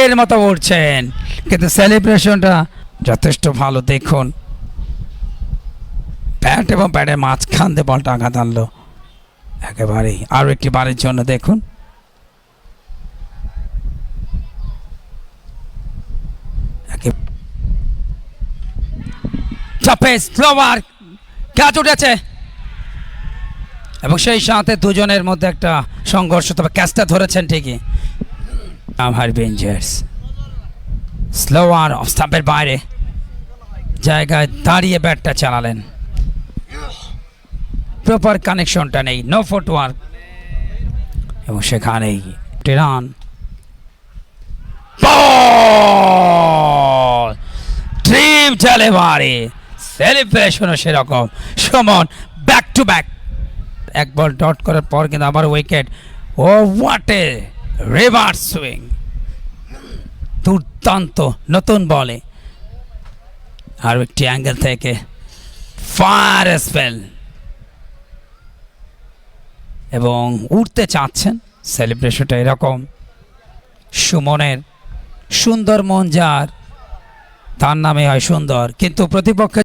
তীরের মতো উঠছেন। কিন্তু সেলিব্রেশনটা যথেষ্ট ভালো, দেখুন। ব্যাট এবং ব্যাটের মাঝখান দিয়ে বলটা আঘাত আনলো। একেবারেই। আরও একটি বারের জন্য দেখুন। ক্যাচ উঠেছে। এবং সেই সাথে দুজনের মধ্যে একটা সংঘর্ষ, তবে ক্যাচটা ধরেছেন ঠিকই। আমার বেঞ্জার্স স্লোয়ার অফ স্টাম্পের বাইরে। জায়গায় দাঁড়িয়ে ব্যাটটা চালালেন। প্রপার কানেকশনটা নেই নো ফুটওয়ার্ক এবং সেখানেই রান ড্রিম চলে বাড়ি। সেলিব্রেশনও সেরকম। সুমন ব্যাক টু ব্যাক এক বল ডট করার পর কিন্তু আবার উইকেট ও ওয়াটে রিভার্স সুইং দুর্দান্ত নতুন বলে। আর একটি অ্যাঙ্গেল থেকে ফায়ার স্পেল এবং উঠতে চাচ্ছেন। সেলিব্রেশনটা এরকম। সুমনের সুন্দর মন যার। তার নামে হয় সুন্দর। কিন্তু প্রতিপক্ষের